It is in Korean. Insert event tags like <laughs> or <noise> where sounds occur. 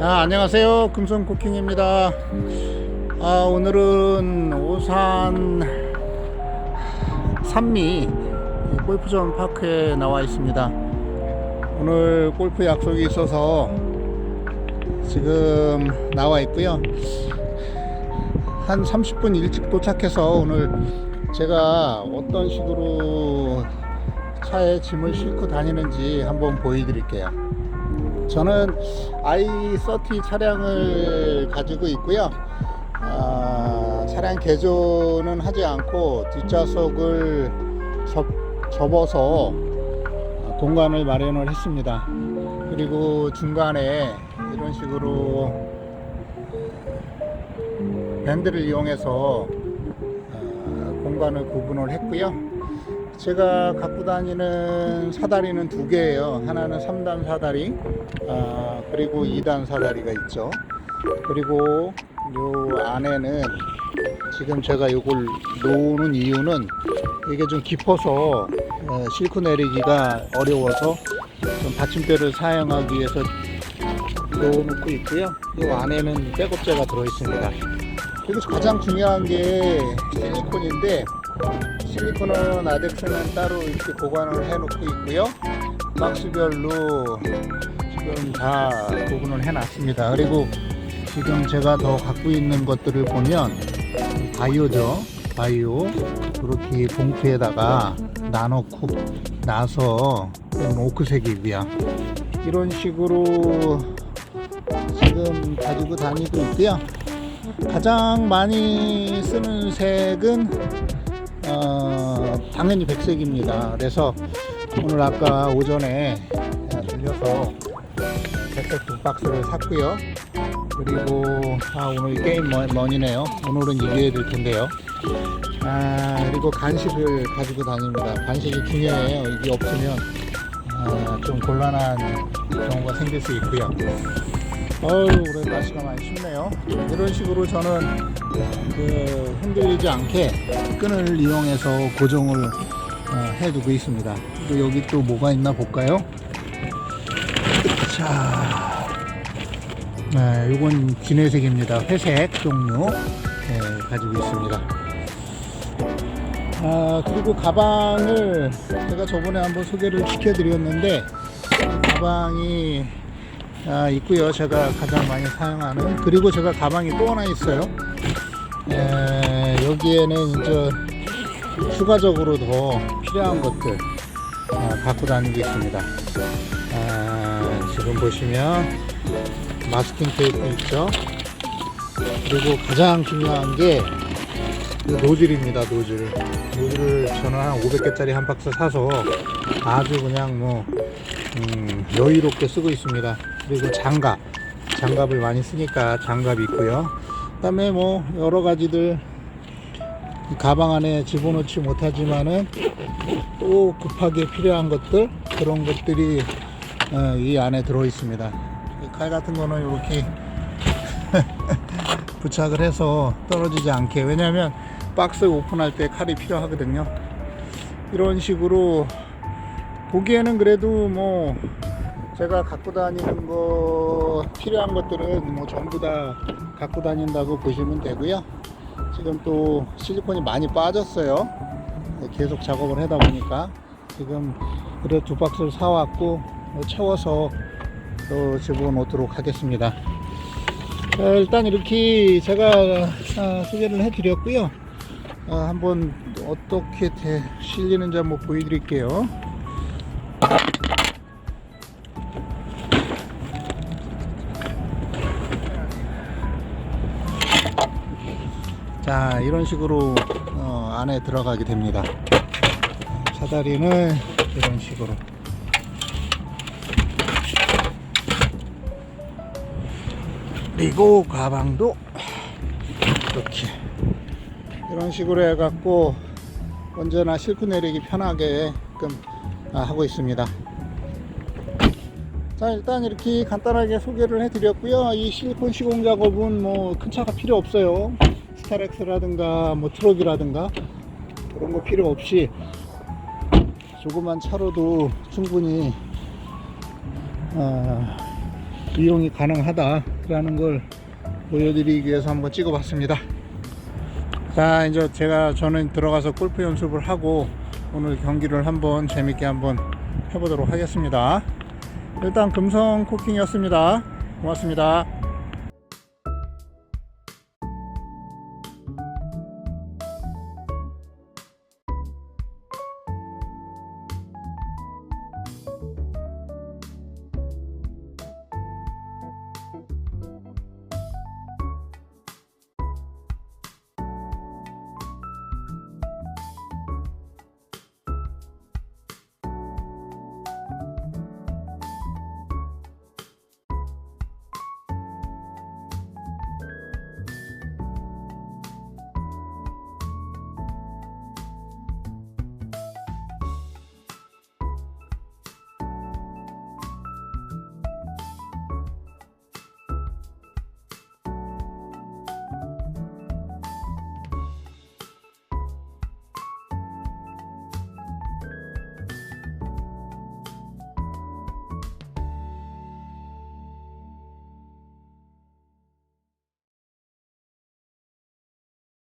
아, 안녕하세요. 금성 쿠킹입니다. 아, 오늘은 오산 산미 골프전 파크에 나와 있습니다. 오늘 골프 약속이 있어서 지금 나와 있고요. 한 30분 일찍 도착해서 오늘 제가 어떤 식으로 차에 짐을 싣고 다니는지 한번 보여드릴게요. 저는 i30 차량을 가지고 있고요. 아, 차량 개조는 하지 않고 뒷좌석을 접, 접어서 공간을 마련을 했습니다. 그리고 중간에 이런 식으로 밴드를 이용해서 어, 공간을 구분을 했고요. 제가 갖고 다니는 사다리는 두 개예요. 하나는 3단 사다리, 아, 그리고 2단 사다리가 있죠. 그리고 요 안에는 지금 제가 이걸 놓는 이유는 이게 좀 깊어서 어, 싣고 내리기가 어려워서 좀 받침대를 사용하기 위해서 넣어놓고 있고요. 이 안에는 백업재가 들어있습니다. 그리고 가장 중요한 게 실리콘인데 실리콘은 아덱스는 따로 이렇게 보관을 해놓고 있고요. 박스별로 지금 다 구분을 해놨습니다. 그리고 지금 제가 더 갖고 있는 것들을 보면 바이오죠. 바이오 이렇게 봉투에다가 나놓고 나서 좀 오크색이 위야 이런 식으로 지금 가지고 다니고 있고요. 가장 많이 쓰는 색은 어, 당연히 백색입니다. 그래서 오늘 아까 오전에 들려서 백색 두 박스를 샀고요. 그리고 아 오늘 게임 머- 머니네요. 오늘은 이겨야 될 텐데요. 아 그리고 간식을 가지고 다닙니다. 간식이 중요해요. 이게 없으면 아, 좀 곤란한 경우가 생길 수 있고요. 어우 오늘 날씨가 많이 춥네요. 이런 식으로 저는 그 흔들리지 않게 끈을 이용해서 고정을 어, 해두고 있습니다. 또 여기 또 뭐가 있나 볼까요? 자, 네, 이건 진회색입니다. 회색 종류 네, 가지고 있습니다. 아, 그리고 가방을 제가 저번에 한번 소개를 시켜드렸는데 이 가방이 아, 있고요. 제가 가장 많이 사용하는 그리고 제가 가방이 또 하나 있어요. 에, 여기에는 이제 추가적으로 더 필요한 것들 아, 갖고 다니고 있습니다. 아, 지금 보시면 마스킹 테이프 있죠. 그리고 가장 중요한 게이 노즐입니다. 노즐. 노즐을 저는 한 500개짜리 한 박스 사서 아주 그냥 뭐 음, 여유롭게 쓰고 있습니다. 그리고 장갑, 장갑을 많이 쓰니까 장갑이 있고요. 그 다음에 뭐 여러 가지들 이 가방 안에 집어넣지 못하지만은 또 급하게 필요한 것들 그런 것들이 어, 이 안에 들어 있습니다. 이칼 같은 거는 이렇게 <laughs> 부착을 해서 떨어지지 않게 왜냐하면 박스 오픈할 때 칼이 필요하거든요. 이런 식으로 보기에는 그래도 뭐 제가 갖고 다니는 거 필요한 것들은 뭐 전부 다 갖고 다닌다고 보시면 되고요. 지금 또 실리콘이 많이 빠졌어요. 계속 작업을 하다 보니까 지금 그래 두 박스를 사왔고 채워서 또 집어넣도록 하겠습니다. 자, 일단 이렇게 제가 아, 소개를 해드렸고요. 아, 한번 어떻게 대- 실리는지 한번 보여드릴게요. 자 이런 식으로 어, 안에 들어가게 됩니다. 사다리는 이런 식으로. 그리고 가방도 이렇게. 이런 식으로 해갖고 언제나 싣고 내리기 편하게끔 아, 하고 있습니다 자 일단 이렇게 간단하게 소개를 해드렸고요. 이 실리콘 시공 작업은 뭐 큰 차가 필요 없어요. 스타렉스라든가 뭐 트럭이라든가 그런 거 필요 없이 조그만 차로도 충분히 어, 이용이 가능하다라는 걸 보여드리기 위해서 한번 찍어봤습니다. 자 이제 제가 저는 들어가서 골프 연습을 하고 오늘 경기를 한번 재밌게 한번 해보도록 하겠습니다. 일단 금성 코킹이었습니다. 고맙습니다.